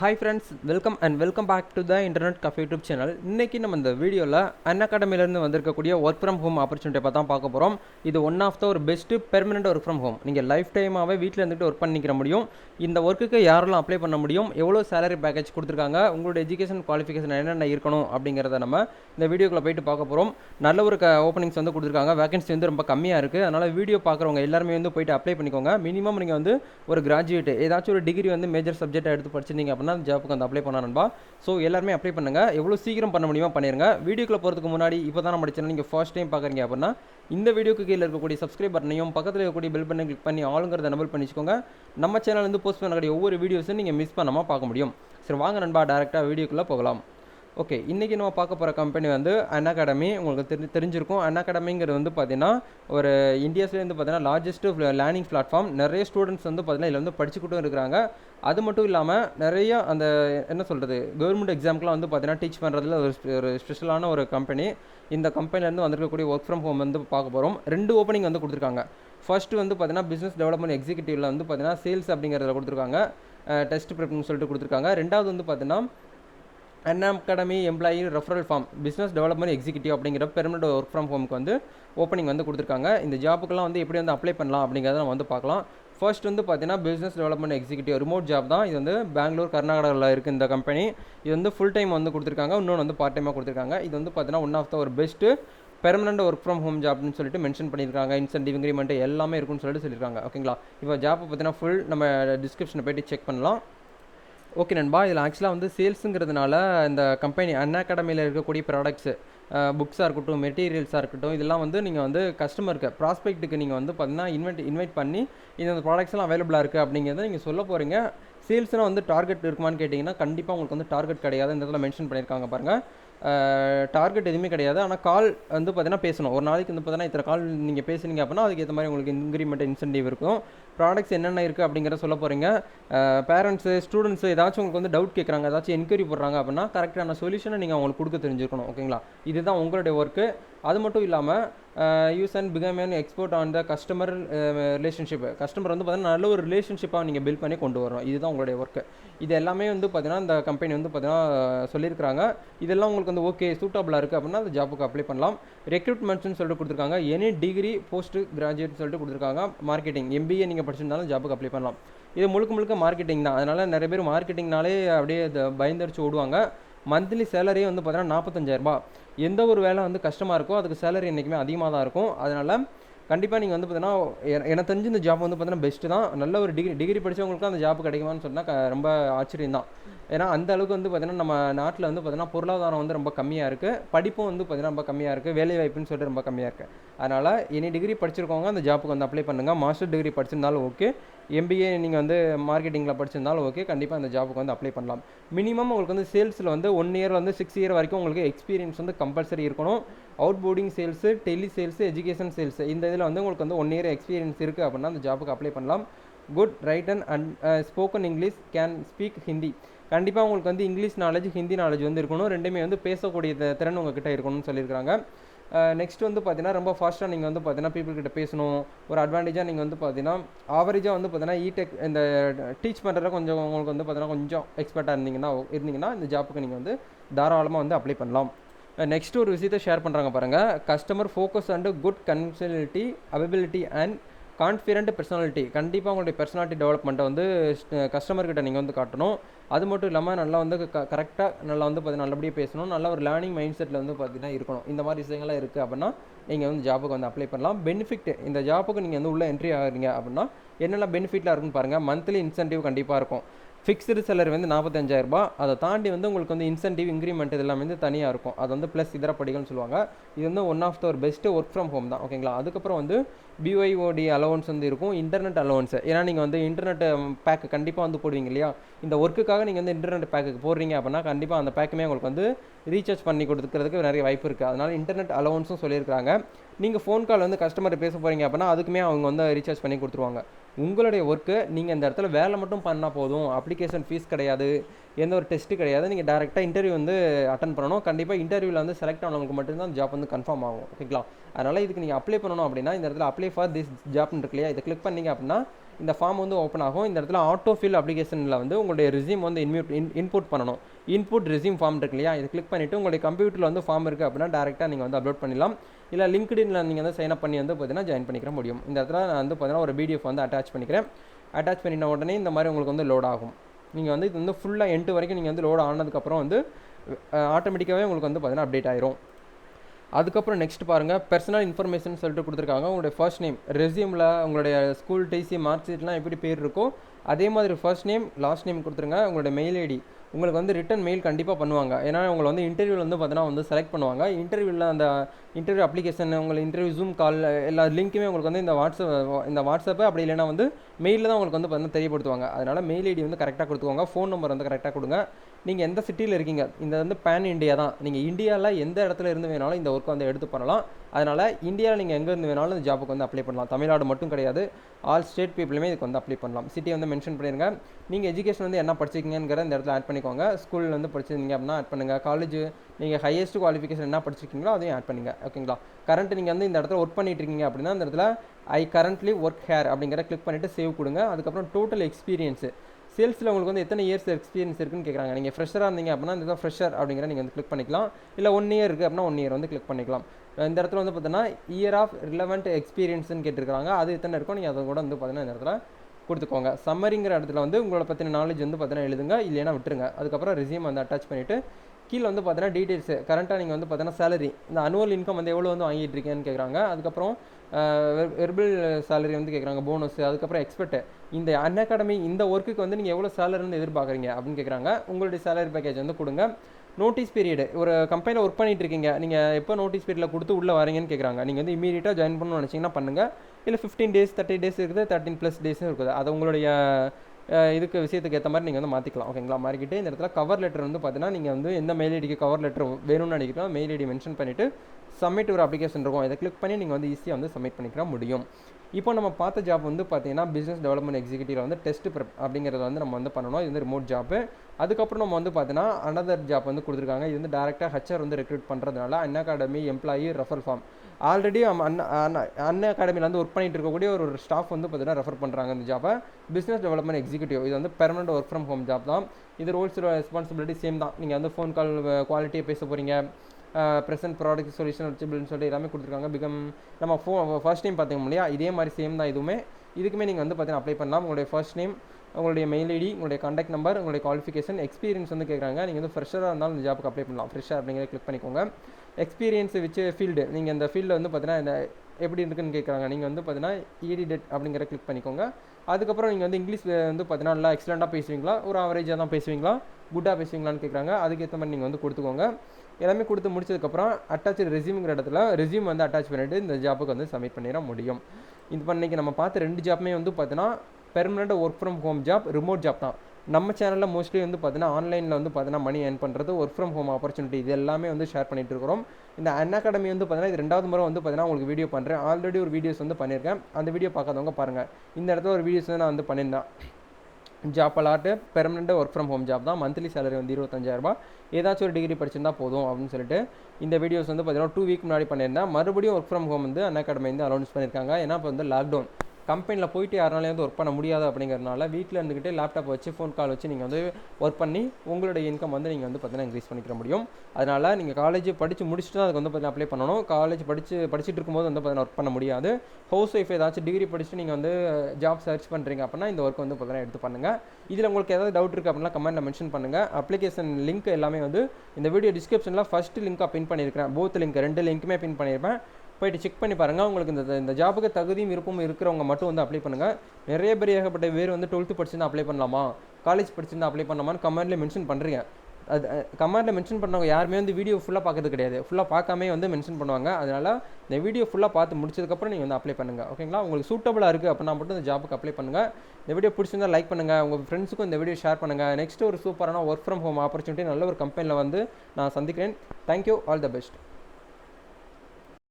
Hi friends welcome and welcome back to the internet cafe YouTube channel இன்றைக்கி நம்ம இந்த வீடியோவில் அன் அகாடமிலேருந்து வந்திருக்கக்கூடிய ஒர்க் ஃப்ரம் ஹோம் ஆப்பர்ச்சுனிட்டியை பார்த்து தான் பார்க்க போகிறோம் இது ஒன் ஆஃப் த ஒரு best permanent work from home நீங்கள் லைஃப் டைமாகவே வீட்டில் இருந்துட்டு ஒர்க் பண்ணிக்கிற முடியும். இந்த ஒர்க்குக்கு யாரெல்லாம் அப்ளை பண்ண முடியும்? எவ்வளோ சேலரி பேக்கேஜ் கொடுத்துருக்காங்க? உங்களோட எஜுகேஷன் குவாலிஃபிகேஷன் என்னென்ன இருக்கணும்? அப்படிங்கிறத நம்ம இந்த வீடியோக்குள்ளே போயிட்டு பார்க்க போகிறோம் நல்ல ஒரு க ஓப்பனிங்ஸ் வந்து கொடுத்துருக்காங்க. வேகன்சி வந்து ரொம்ப கம்மியாக இருக்குது அதனால் வீடியோ பார்க்குறவங்க எல்லாருமே வந்து போயிட்டு அப்ளை பண்ணிக்கோங்க. மினிமம் நீங்கள் வந்து ஒரு கிராஜுவேட் ஏதாச்சும் ஒரு டிகிரி வந்து மேஜர் சப்ஜெக்டாக எடுத்து படிச்சிருந்தீங்க அப்படின்னா அந்த ஜாப்புக்கு வந்து அப்ளை பண்ண நண்பா. ஸோ எல்லாருமே அப்ளை பண்ணுங்கள் எவ்வளோ சீக்கிரம் பண்ண முடியுமோ பண்ணிருங்க. வீடியோக்குள்ள போகிறதுக்கு முன்னாடி இப்போ தான் நம்ம சேனல் நீங்கள் ஃபர்ஸ்ட் டைம் பார்க்குறீங்க அப்படின்னா இந்த வீடியோக்கு கீழே இருக்கக்கூடிய சப்ஸ்கிரைப் பட்டனையும் பக்கத்தில் இருக்கக்கூடிய பெல் பண்ணி கிளிக் பண்ணி ஆளுங்கிறத நம்பர் பண்ணிச்சுக்கோங்க. நம்ம சேனல் வந்து போஸ்ட் பண்ணக்கூடிய ஒவ்வொரு வீடியோஸும் நீங்கள் மிஸ் பண்ணாமல் பார்க்க முடியும். சரி வாங்க நண்பா டேரெக்டாக வீடியோக்குள்ளே போகலாம். ஓகே இன்றைக்கி நம்ம பார்க்க போகிற கம்பெனி வந்து அன் அகாடமி உங்களுக்கு தெரி தெரிஞ்சிருக்கும். அன் அகாடமிங்கிறது வந்து பார்த்தீங்கன்னா ஒரு இந்தியாஸ்லேருந்து பார்த்தீங்கன்னா லார்ஜஸ்ட்டு லேர்னிங் பிளாட்ஃபார்ம் நிறைய ஸ்டூடெண்ட்ஸ் வந்து பார்த்தீங்கன்னா இதில் வந்து படிச்சுக்கிட்டும் இருக்கிறாங்க. அது மட்டும் இல்லாமல் நிறைய அந்த என்ன சொல்கிறது கவர்மெண்ட் எக்ஸாம்க்குலாம் வந்து பார்த்தீங்கன்னா டீச் பண்ணுறதுல ஒரு ஒரு ஸ்பெஷலான ஒரு கம்பெனி இந்த கம்பெனிலேருந்து வந்திருக்கக்கூடிய ஒர்க் ஃப்ரம் ஹோம் வந்து பார்க்க போகிறோம் ரெண்டு ஓப்பனிங் வந்து கொடுத்துருக்காங்க. ஃபர்ஸ்ட் வந்து பார்த்தீங்கன்னா பிஸ்னஸ் டெவலப்மெண்ட் எக்ஸிக்யூட்டிவ்ல வந்து பார்த்தீங்கன்னா சேல்ஸ் அப்படிங்கிறத கொடுத்துருக்காங்க. டெஸ்ட் ப்ரிப்னு சொல்லிட்டு கொடுத்துருக்காங்க. ரெண்டாவது வந்து பார்த்தீங்கன்னா Unacademy employee referral form business development executive அப்படிங்கிற பெர்மனெண்ட் ஒர்க் ஃப்ரம் ஹோமுக்கு வந்து ஓப்பனிங் வந்து கொடுத்துருக்காங்க. இந்த ஜாப்புக்கெல்லாம் வந்து எப்படி வந்து அப்ளை பண்ணலாம் அப்படிங்கிறத நம்ம வந்து பார்க்கலாம். ஃபர்ஸ்ட் வந்து பார்த்தீங்கன்னா business development executive remote job தான். இது வந்து பெங்களூர் கர்நாடகாவில் இருக்குது இந்த கம்பெனி இது வந்து ஃபுல் டைம் வந்து கொடுத்துருக்காங்க. இன்னொன்று வந்து பார்ட் டைமாக கொடுத்துருக்காங்க. இது வந்து பார்த்தீங்கன்னா ஒன் ஆஃப் த ஒரு best permanent work from home ஜாப்னு சொல்லிட்டு மென்ஷன் பண்ணியிருக்காங்க. இன்சென்டிவ் இன்க்ரிமெண்ட் எல்லாமே இருக்குன்னு சொல்லிட்டு சொல்லியிருக்காங்க. ஓகேங்களா இப்போ ஜாப்பை பார்த்தீங்கன்னா ஃபுல் நம்ம டிஸ்கிரிப்ஷனை போயிட்டு செக் பண்ணலாம். ஓகே நண்பா இதில் ஆக்சுவலாக வந்து சேல்ஸுங்கிறதுனால இந்த கம்பெனி அன் அகாடமியில் இருக்கக்கூடிய ப்ராடக்ட்ஸு புக்ஸாக இருக்கட்டும் மெட்டீரியல்ஸாக இருக்கட்டும் இதெல்லாம் வந்து நீங்கள் வந்து கஸ்டமருக்கு ப்ராஸ்பெக்ட்டுக்கு நீங்கள் வந்து பார்த்தீங்கன்னா இன்வைட் இன்வைட் பண்ணி இந்த ப்ராடக்ட்ஸ் எல்லாம் அவைலபிளாக இருக்குது அப்படிங்கிறத நீங்கள் சொல்ல போகிறீங்க சேல்ஸ்னால் வந்து டார்கெட் இருக்குமான்னு கேட்டிங்கன்னா கண்டிப்பாக உங்களுக்கு வந்து டார்கெட் கிடையாது. இந்த இடத்துல மென்ஷன் பண்ணியிருக்காங்க பாருங்கள் டார்கெட் எதுவுமே கிடையாது. ஆனால் கால் வந்து பார்த்தீங்கன்னா பேசணும். ஒரு நாளைக்கு வந்து பார்த்தீங்கன்னா இத்தனை கால் நீங்கள் பேசுனீங்க அப்படின்னா அதுக்கேற்ற மாதிரி உங்களுக்கு இன்க்ரிமெண்ட் இன்சென்டிவ் இருக்கும். ப்ராடக்ட்ஸ் என்னென்ன இருக்குது அப்படிங்கிற சொல்ல போகிறீங்க பேரண்ட்ஸு ஸ்டூடெண்ட்ஸு ஏதாச்சும் உங்களுக்கு வந்து டவுட் கேட்குறாங்க ஏதாச்சும் என்கொயரி போடுறாங்க அப்படின்னா கரெக்டான சொல்யூஷனை நீங்கள் அவங்களுக்கு கொடுக்க தெரிஞ்சிருக்கணும். ஓகேங்களா இதுதான் உங்களுடைய ஒர்க்கு அது மட்டும் இல்லாமல் use and become and export on the customer relationship. Customer வந்து பார்த்தீங்கன்னா நல்ல ஒரு ரிலேஷன்ஷிப்பாக நீங்கள் பில்ட் பண்ணி கொண்டு வரணும் இதுதான் உங்களுடைய ஒர்க்கு இது எல்லாமே வந்து பார்த்தீங்கன்னா இந்த கம்பெனி வந்து பார்த்தீங்கன்னா சொல்லியிருக்கிறாங்க. இதெல்லாம் உங்களுக்கு வந்து ஓகே சூட்டபிளாக இருக்குது அப்படின்னா அந்த ஜாபுக்கு அப்ளை பண்ணலாம். ரெக்ரூட்மெண்ட்ஸ்னு சொல்லிட்டு கொடுத்துருக்காங்க. எனி டிகிரி போஸ்ட் கிராஜுவேட் சொல்லிட்டு கொடுத்துருக்காங்க. மார்க்கெட்டிங் எம்பிஏ நீங்கள் படிச்சிருந்தாலும் ஜாபுக்கு அப்ளை பண்ணலாம். இது முழுக்க முழுக்க மார்க்கெட்டிங் தான். அதனால் நிறைய பேர் மார்க்கெட்டிங்னாலே அப்படியே இத பயந்தடிச்சு ஓடுவாங்க. மந்த்லி சேலரியே வந்து பார்த்தீங்கன்னா நாற்பத்தஞ்சாயிரரூபா எந்த ஒரு வேலை வந்து கஷ்டமாக இருக்கோ அதுக்கு சேலரி என்றைக்குமே அதிகமாக தான் இருக்கும். அதனால் கண்டிப்பாக நீங்கள் வந்து பார்த்தீங்கன்னா எனக்கு தெரிஞ்சு இந்த ஜாப் வந்து பார்த்தீங்கன்னா பெஸ்ட்டு தான். நல்ல ஒரு டிகிரி டிகிரி படித்தவங்களுக்கு அந்த ஜாப் கிடைக்குமான்னு சொன்னால் க- ரொம்ப ஆச்சரியம் தான் ஏன்னா அந்த அளவுக்கு வந்து பார்த்தீங்கன்னா நம்ம நாட்டில் வந்து பார்த்தீங்கன்னா பொருளாதாரம் வந்து ரொம்ப கம்மியாக இருக்குது படிப்பும் வந்து பார்த்தீங்கன்னா ரொம்ப கம்மியாக இருக்குது வேலை வாய்ப்புன்னு சொல்லிட்டு ரொம்ப கம்மியாக இருக்குது அதனால் இனி டிகிரி படிச்சிருக்கவங்க அந்த ஜாப்புக்கு வந்து அப்ளை பண்ணுங்கள் மாஸ்டர் டிகிரி படிச்சிருந்தாலும் ஓகே எம்பிஏ நீங்கள் வந்து மார்க்கெட்டிங்கில் படிச்சிருந்தாலும் ஓகே கண்டிப்பாக அந்த ஜாப்புக்கு வந்து அப்ளை பண்ணலாம். மினிமம் உங்களுக்கு வந்து சேல்ஸில் வந்து ஒன் இயர் வந்து சிக்ஸ் இயர் வரைக்கும் உங்களுக்கு எக்ஸ்பீரியன்ஸ் வந்து கம்பல்சரி இருக்கணும். Out boarding sales tele sales education sales இந்த இதில் வந்து உங்களுக்கு வந்து ஒன் இயர் எக்ஸ்பீரியன்ஸ் இருக்குது அப்படின்னா அந்த ஜாப்புக்கு அப்ளை பண்ணலாம். Good written and spoken English can speak Hindi கண்டிப்பாக உங்களுக்கு வந்து இங்கிலீஷ் நாலேஜ் ஹிந்தி நாலேஜ் வந்து இருக்கணும். ரெண்டுமே வந்து பேசக்கூடிய திறன் உங்ககிட்ட இருக்கணும்னு சொல்லியிருக்காங்க நெக்ஸ்ட் வந்து பார்த்தீங்கன்னா ரொம்ப ஃபாஸ்ட்டாக நீங்கள் வந்து பார்த்தீங்கன்னா people கிட்ட பேசணும். ஒரு அட்வான்டேஜாக நீங்கள் வந்து பார்த்தீங்கன்னா ஆவரேஜாக வந்து பார்த்தீங்கன்னா இடெக் இந்த டீச் பண்ணுறத கொஞ்சம் உங்களுக்கு வந்து பார்த்தீங்கன்னா கொஞ்சம் எக்ஸ்பர்ட்டாக இருந்தீங்கன்னா இருந்தீங்கன்னா இந்த ஜாப்புக்கு நீங்கள் வந்து தாராளமாக வந்து அப்ளை பண்ணலாம். நெக்ஸ்ட் ஒரு விஷயத்தை ஷேர் பண்ணுறாங்க பாருங்கள் customer focus and good consultative availability and confident personality கண்டிப்பாக உங்களுடைய பர்சனாலிட்டி டெவலப்மெண்ட்டை வந்து கஸ்டமர்கிட்ட நீங்கள் வந்து காட்டணும். அது மட்டும் இல்லாமல் நல்லா வந்து க கரெக்டாக நல்லா வந்து பார்த்தீங்கன்னா நல்லபடியாக பேசணும். நல்ல ஒரு லேர்னிங் மைண்ட் செட்டில் வந்து பார்த்தீங்கன்னா இருக்கணும். இந்த மாதிரி விஷயங்கள்லாம் இருக்குது அப்படின்னா நீங்கள் வந்து ஜாபுக்கு வந்து அப்ளை பண்ணலாம். பெனிஃபிட் இந்த ஜாப்புக்கு நீங்கள் வந்து உள்ளே என்ட்ரி ஆகுறீங்க அப்படின்னா என்னென்ன பெனிஃபிட்லாம் இருக்குன்னு பாருங்கள் மந்த்லி இன்சென்டிவ் கண்டிப்பாக இருக்கும். ஃபிக்ஸ்டு சேலரி வந்து 45000 ரூபாய். அதை தாண்டி வந்து உங்களுக்கு வந்து இன்சென்டிவ் இன்க்ரிமெண்ட் இதெல்லாம் வந்து தனியாக இருக்கும். அது வந்து ப்ளஸ் இதர படிகள்னு சொல்லுவாங்க. இது வந்து ஒன் ஆஃப் த ஒரு பெஸ்ட்டு ஒர்க் ஃப்ரம் ஹோம் தான் ஓகேங்களா அதுக்கப்புறம் வந்து பிஒய்ஓடி அலவன்ஸ் வந்து இருக்கும். இன்டர்நெட் அலவன்ஸ் ஏன்னா நீங்கள் வந்து இன்டர்நெட் பேக்கு கண்டிப்பாக வந்து போடுவீங்க இல்லையா? இந்த ஒர்க்குக்காக நீங்கள் வந்து இன்டர்நெட் பேக்கு போடுறீங்க அப்படின்னா கண்டிப்பாக அந்த பேக்குமே உங்களுக்கு வந்து ரீசார்ஜ் பண்ணி கொடுத்துக்கிறதுக்கு நிறைய வாய்ப்பு இருக்குது அதனால் இன்டர்நெட் அலவன்ஸும் சொல்லியிருக்காங்க நீங்கள் ஃபோன் கால் வந்து கஸ்டமர் பேச போகிறீங்க அப்படின்னா அதுக்குமே அவங்க வந்து ரீசார்ஜ் பண்ணி கொடுத்துருவாங்க. உங்களுடைய ஒர்க்கு நீங்கள் இந்த இடத்துல வேலை மட்டும் பண்ணால் போதும். அப்ளிகேஷன் ஃபீஸ் கிடையாது. எந்த ஒரு டெஸ்ட்டு கிடையாது. நீங்கள் டேரெக்டாக இன்டர்வியூ வந்து அட்டன் பண்ணணும். கண்டிப்பாக இன்டர்வியூவில் வந்து செலக்ட் ஆனவங்களுக்கு மட்டும்தான் ஜாப் வந்து கன்ஃபார்ம் ஆகும். ஓகேங்களா அதனால் இதுக்கு நீங்கள் அப்ளை பண்ணணும் அப்படின்னா இந்த இடத்துல அப்ளை ஃபார் திஸ் ஜாப்னு இருக்கு இல்லையா? இதை கிளிக் பண்ணீங்க அப்படின்னா இந்த ஃபார்ம் வந்து ஓப்பன் ஆகும். இந்த இடத்துல ஆட்டோ ஃபில் அப்ளிகேஷனில் வந்து உங்களுடைய ரிசியூம் வந்து இன்மியூட் இன் இன்புட் பண்ணணும். இன்புட் ரெசியூம் ஃபார்ம் இருக்கு இல்லையா இதை கிளிக் பண்ணிவிட்டு உங்களுடைய கம்ப்யூட்டரில் வந்து ஃபார்ம் இருக்குது அப்படின்னா டேரெக்டாக நீங்கள் வந்து அப்லோட் பண்ணிடலாம். இல்லை லிங்க்டின்ல நீங்கள் வந்து சைன் அப் பண்ணி வந்து பார்த்தீங்கன்னா ஜாயின் பண்ணிக்கிற முடியும். இந்த இடத்துல நான் வந்து பார்த்தீங்கன்னா ஒரு பிடிஎஃப் வந்து அட்டாச் பண்ணிக்கிறேன். அட்டாச் பண்ணின உடனே இந்த மாதிரி உங்களுக்கு வந்து லோட் ஆகும். நீங்கள் வந்து இது வந்து ஃபுல்லாக எண்டு வரைக்கும் நீங்கள் வந்து லோட் ஆனதுக்கப்புறம் வந்து ஆட்டோமேட்டிக்காகவே உங்களுக்கு வந்து பார்த்தீங்கன்னா அப்டேட் ஆயிரும். அதுக்கப்புறம் நெக்ஸ்ட் பாருங்கள் பர்சனல் இன்ஃபர்மேஷன் சொல்லிட்டு கொடுத்துருக்காங்க. உங்களுடைய ஃபர்ஸ்ட் நேம் ரெசியூமில் உங்களுடைய ஸ்கூல் டிசி மார்க் ஷீட்லாம் எப்படி பேர் இருக்கோ அதே மாதிரி ஃபர்ஸ்ட் நேம் லாஸ்ட் நேம் கொடுத்துருங்க. உங்களுடைய மெயில் ஐடி உங்களுக்கு வந்து ரிட்டன் மெயில் கண்டிப்பாக பண்ணுவாங்க. ஏன்னா உங்களை வந்து இன்டர்வியூவில் வந்து பார்த்தீங்கன்னா வந்து செலக்ட் பண்ணுவாங்க. இன்டர்வியூவில் அந்த இன்டர்வியூ அப்ளிகேஷன் உங்களுக்கு இன்டர்வியூ ஜூம் கால் எல்லா லிங்க்குமே உங்களுக்கு வந்து இந்த வாட்ஸ்அப் இந்த வாட்ஸ்அப்பு அப்படி இல்லைன்னா வந்து மெயிலில் தான் உங்களுக்கு வந்து பார்த்தீங்கன்னா தெரியப்படுத்துவாங்க. அதனால் மெயில் ஐடி வந்து கரெக்டாக கொடுத்துக்கோங்க. ஃபோன் நம்பர் வந்து கரெக்டாக கொடுங்க. நீங்கள் எந்த சிட்டியில் இருக்கீங்க? இந்த வந்து பேன் இந்தியா தான். நீங்கள் இந்தியாவில் எந்த இடத்துல இருந்து வேணாலும் இந்த ஒர்க்கை வந்து எடுத்து பண்ணலாம். அதனால் இந்தியாவில் நீங்கள் எங்கேருந்து வேணாலும் இந்த ஜாப்புக்கு வந்து அப்ளை பண்ணலாம். தமிழ்நாடு மட்டும் கிடையாது. ஆல் ஸ்டேட் பீப்புளுமே இதுக்கு வந்து அப்ளை பண்ணலாம். சிட்டியை வந்து மென்ஷன் பண்ணிடுங்க நீங்கள் எஜுகேஷன் வந்து என்ன படிச்சிருக்கீங்கிற இந்த இடத்துல ஆட் பண்ணி பண்ணிக்கோங்க. ஸ்கூலில் வந்து படிச்சிருந்தீங்க அப்படின்னா ஆட் பண்ணுங்கள் காலேஜ் நீங்கள் ஹையஸ்ட் குவாலிஃபிகேஷன் என்ன படிச்சிருக்கீங்களோ அதையும் ஆட் பண்ணுங்க. ஓகேங்களா கரண்ட் நீங்கள் வந்து இந்த இடத்துல ஒர்க் பண்ணிட்டு இருக்கீங்க அப்படின்னா இந்த இடத்துல ஐ கரண்ட்லி ஒர்க் ஹேர் அப்படிங்கிற கிளிக் பண்ணிவிட்டு சேவ் கொடுங்க. அதுக்கப்புறம் டோட்டல் எக்ஸ்பீரியன்ஸு சேல்ஸில் உங்களுக்கு வந்து எத்தனை இயர்ஸ் எக்ஸ்பீரியன்ஸ் இருக்குன்னு கேட்குறாங்க நீங்கள் ஃப்ரெஷராக இருந்தீங்க அப்படின்னா இந்த ஃப்ரெஷர் அப்படிங்கிற நீங்கள் வந்து கிளிக் பண்ணிக்கலாம். இல்லை ஒன் இயர் இருக்குது அப்படின்னா ஒன் இயர் வந்து கிளிக் பண்ணிக்கலாம். இந்த இடத்துல வந்து பார்த்தீங்கன்னா இயர் ஆஃப் ரிலவெண்ட் எக்ஸ்பீரியன்ஸ்னு கேட்டிருக்காங்க. அது எத்தனை இருக்கும் நீங்கள் அதை கூட வந்து பார்த்தீங்கன்னா இந்த இடத்துல கொடுத்துக்கோங்க. சம்மரிங்கிற இடத்துல வந்து உங்களோட பற்றின நாலேஜ் வந்து பார்த்தீங்கன்னா எழுதுங்க இல்லைன்னா விட்டுருங்க. அதுக்கப்புறம் ரெசியூம் வந்து அட்டாச் பண்ணிவிட்டு கீழே வந்து பார்த்தீங்கன்னா டீட்டெயில்ஸ் கரண்ட்டாக நீங்கள் வந்து பார்த்தீங்கன்னா சேலரி இந்த அனுவல் இன்கம் வந்து எவ்வளோ வந்து வாங்கிட்டு இருக்கேன்னு கேட்குறாங்க அதுக்கப்புறம் வெர்பல் சேலரி வந்து கேட்குறாங்க போனஸ் அதுக்கப்புறம் எக்ஸ்பெக்ட் இந்த அன் அகாடமி இந்த ஒர்க்குக்கு வந்து நீங்கள் எவ்வளோ சேலரி வந்து எதிர்பார்க்குறீங்க அப்படின்னு கேட்குறாங்க உங்களுடைய சேலரி பேக்கேஜ் வந்து கொடுங்க. நோட்டீஸ் பீரியடு ஒரு கம்பெனியில் ஒர்க் பண்ணிகிட்டு இருக்கீங்க நீங்கள் எப்போ நோட்டீஸ் பீரியடில் கொடுத்து உள்ளே வரீங்கன்னு கேட்குறாங்க நீங்கள் வந்து இமீடியட்டாக ஜாயின் பண்ணணும்னு நினச்சிங்கன்னா பண்ணுங்கள் இல்லை ஃபிஃப்டீன் டேஸ் தேர்ட்டி டேஸ் இருக்குது தேர்ட்டின் ப்ளஸ் டேஸும் இருக்குது. அது உங்களுடைய இதுக்கு விஷயத்துக்கு ஏற்ற மாதிரி நீங்கள் வந்து மாற்றிக்கலாம் ஓகேங்களா மாறிக்கிட்டு இந்த இடத்துல கவர் லெட்டர் வந்து பார்த்தீங்கன்னா நீங்கள் வந்து எந்த மெயில் ஐடிக்கு கவர் லெட்டர் வேணும்னு நினைக்கிறோம் மெயில் ஐடி மென்ஷன் பண்ணிவிட்டு சப்மிட் ஒரு அப்ளிகேஷன் இருக்கும். இதை கிளிக் பண்ணி நீங்கள் வந்து ஈஸியாக வந்து சப்மிட் பண்ணிக்கிற முடியும். இப்போ நம்ம பார்த்த ஜாப் வந்து பார்த்தீங்கன்னா பிஸ்னஸ் டெவலப்மெண்ட் எக்ஸிக்யூட்டிவ் வந்து டெஸ்ட் ப்ரெப் அப்படிங்கிறத வந்து நம்ம வந்து பண்ணணும். இது வந்து ரிமோட் ஜாப்பு அதுக்கப்புறம் நம்ம வந்து பார்த்தீங்கன்னா அனதர் ஜாப் வந்து கொடுத்துருக்காங்க. இது வந்து டேரெக்டாக ஹச்ஆர் வந்து ரெக்ரூட் பண்ணுறதுனால Unacademy employee refer form already an அகாடமியில் வந்து ஒர்க் பண்ணிட்டு இருக்கக்கூடிய ஒரு ஸ்டாஃப் வந்து பார்த்தீங்கன்னா ரெஃபர் பண்ணுறாங்க இந்த ஜாப்பை பிஸ்னஸ் டெவலப்மெண்ட் எக்ஸிக்யூட்டிவ் இது வந்து permanent work from home job தான். இது ரோல்ஸ் ரெஸ்பான்சிபிலிட்டி சேம் தான். நீங்கள் வந்து ஃபோன் கால் குவாலிட்டியை பேச போகிறீங்க ப்ரெசென்ட் ப்ராடக்ட் சொல்யூஷன் அப்படின்னு சொல்லிட்டு எல்லாமே கொடுத்துருக்காங்க. பிகம் நம்ம ஃபோ ஃபர்ஸ்ட் டைம் பார்த்துக்க இல்லையா இதே மாதிரி சேம் தான் இதுவுமே. இதுக்குமே நீங்கள் வந்து பார்த்தீங்கன்னா அப்ளை பண்ணலாம். உங்களுடைய ஃபர்ஸ்ட் நேம் உங்களுடைய மெயில் ஐடி உங்களுடைய காண்டாக்ட் நம்பர் உங்களுடைய குவாலிஃபிகேஷன் எக்ஸ்பீரியன்ஸ் வந்து கேட்குறாங்க நீங்கள் வந்து ஃப்ரெஷராக இருந்தாலும் இந்த ஜாப்புக்கு அப்ளை பண்ணலாம். ஃப்ரெஷ்ஷாக அப்படிங்கிற கிளிக் பண்ணிக்கோங்க. எக்ஸ்பீரியன்ஸ் வச்சு ஃபீல்டு நீங்கள் இந்த ஃபீல்டில் வந்து பார்த்தீங்கன்னா இந்த எப்படி இருக்குன்னு கேட்குறாங்க நீங்கள் வந்து பார்த்தீங்கன்னா இடி டெட் அப்படிங்கிற கிளிக் பண்ணிக்கோங்க. அதுக்கப்புறம் நீங்கள் வந்து இங்கிலீஷ் வந்து பார்த்தீங்கன்னா நல்லா எக்ஸலண்ட்டாக பேசுவீங்களா? ஒரு ஆவரேஜாக தான் பேசுவீங்களா? குட்டாக பேசுவீங்களான்னு கேட்குறாங்க அதுக்கேற்ற மாதிரி நீங்கள் வந்து கொடுத்துக்கோங்க. எல்லாமே கொடுத்து முடிச்சதுக்கப்புறம் அட்டாச் ரெசியூம்ங்கிற இடத்துல ரெசியூம் வந்து அட்டாச் பண்ணிவிட்டு இந்த ஜாப்புக்கு வந்து சப்மிட் பண்ணிட முடியும். இது பண்ணிக்கு நம்ம பார்த்த ரெண்டு ஜாப்புமே வந்து பார்த்தீங்கன்னா பெர்மனெண்ட்டாக work from home job remote job தான். நம்ம சேனலில் மோஸ்ட்லி வந்து பார்த்தீங்கன்னா ஆன்லைனில் வந்து பார்த்தீங்கன்னா மணி ஏர்ன் பண்ணுறது ஒர்க் ஃப்ரம் ஹோம் ஆப்பர்ச்சுனிட்டி இது எல்லாமே வந்து ஷேர் பண்ணிட்டு இருக்கிறோம். இந்த அன் அகாடமி வந்து பார்த்தீங்கன்னா இது ரெண்டாவது முறை வந்து பார்த்தீங்கன்னா உங்களுக்கு வீடியோ பண்ணுறேன் ஆல்ரெடி ஒரு வீடியோஸ் வந்து பண்ணியிருக்கேன். அந்த வீடியோ பார்க்காதவங்க பாருங்கள் இந்த இடத்துல ஒரு வீடியோஸ் வந்து நான் வந்து பண்ணியிருந்தேன். ஜாப் அலாட்டு பெர்மனெண்ட்டாக ஒர்க் ஃப்ரம் ஹோம் ஜாப் தான். மந்த்லி சேலரி வந்து இருபத்தஞ்சாயிரரூபா ஏதாச்சும் ஒரு டிகிரி படிச்சிருந்தா போதும் அப்படின்னு சொல்லிட்டு இந்த வீடியோஸ் வந்து பார்த்தீங்கன்னா டூ வீக் முன்னாடி பண்ணியிருந்தேன். மறுபடியும் ஒர்க் ஃப்ரம் ஹோம் வந்து அன் அகாடமி வந்து அனௌன்ஸ் பண்ணியிருக்காங்க. ஏன்னா இப்போ வந்து லாக்டவுன் கம்பெனியில் போயிட்டு யாராலையும் வந்து ஒர்க் பண்ண முடியாது அப்படிங்கிறதுனால வீட்டில் இருந்துக்கிட்டே லேப்டாப் வச்சு ஃபோன் கால் வச்சு நீங்கள் வந்து ஒர்க் பண்ணி உங்களுடைய இன்கம் வந்து நீங்கள் வந்து பார்த்தீங்கன்னா இன்க்ரீஸ் பண்ணிக்கிற முடியும். அதனால் நீங்கள் காலேஜ் படித்து முடிச்சுட்டு தான் அதுக்கு வந்து பார்த்தீங்கன்னா அப்ளை பண்ணணும். காலேஜ் படித்து படிச்சுட்டு இருக்கும்போது வந்து பார்த்தீங்கன்னா ஒர்க் பண்ண முடியாது. ஹவுஸ் ஒய்ஃப் ஏதாச்சும் டிகிரி படிச்சுட்டு நீங்கள் வந்து ஜாப் சர்ச் பண்ணுறீங்க அப்படின்னா இந்த ஒர்க் வந்து பார்த்தீங்கன்னா எடுத்து பண்ணுங்கள் இதில் உங்களுக்கு ஏதாவது டவுட் இருக்குது அப்படின்னா கமெண்ட்டில் மென்ஷன் பண்ணுங்கள் அப்ளிகேஷன் லிங்க் எல்லாமே வந்து இந்த வீடியோ டிஸ்கிரிப்ஷனில் ஃபஸ்ட் லிங்காக பின் பண்ணியிருக்கிறேன். போத் லிங்க் ரெண்டு லிங்க்குமே பின் பண்ணியிருப்பேன். போயிட்டு செக் பண்ணி பாருங்கள் உங்களுக்கு இந்த இந்த ஜாபுக்கு தகுதியும் விருப்பமும் இருக்கிறவங்க மட்டும் வந்து அப்ளை பண்ணுங்கள் நிறைய பேர் ஏகப்பட்ட பேர் வந்து டுவெல்த்து படிச்சிருந்தா அப்ளை பண்ணலாமா? காலேஜ் படிச்சிருந்தா அப்ளை பண்ணலாமான்னு கமெண்ட்லேயே மென்ஷன் பண்ணுறீங்க அது கமெண்ட்டில் மென்ஷன் பண்ணவங்க யாருமே வந்து வீடியோ ஃபுல்லாக பார்க்கறது கிடையாது. ஃபுல்லாக பார்க்காமே வந்து மென்ஷன் பண்ணுவாங்க. அதனால் இந்த வீடியோ ஃபுல்லாக பார்த்து முடிச்சதுக்கப்புறம் நீங்கள் வந்து அப்ளை பண்ணுங்கள் ஓகேங்களா உங்களுக்கு சூட்டபுளாக இருக்குது அப்படின்னா மட்டும் இந்த ஜாபுக்கு அப்ளை பண்ணுங்கள் இந்த வீடியோ பிடிச்சிருந்தா லைக் பண்ணுங்கள் உங்கள் ஃப்ரெண்ட்ஸுக்கும் இந்த வீடியோ ஷேர் பண்ணுங்கள் நெக்ஸ்ட் ஒரு சூப்பரான ஒர்க் ஃப்ரம் ஹோம் ஆப்பர்ச்சுனிட்டி நல்ல ஒரு கம்பெனியில் வந்து நான் சந்திக்கிறேன். Thank you all the best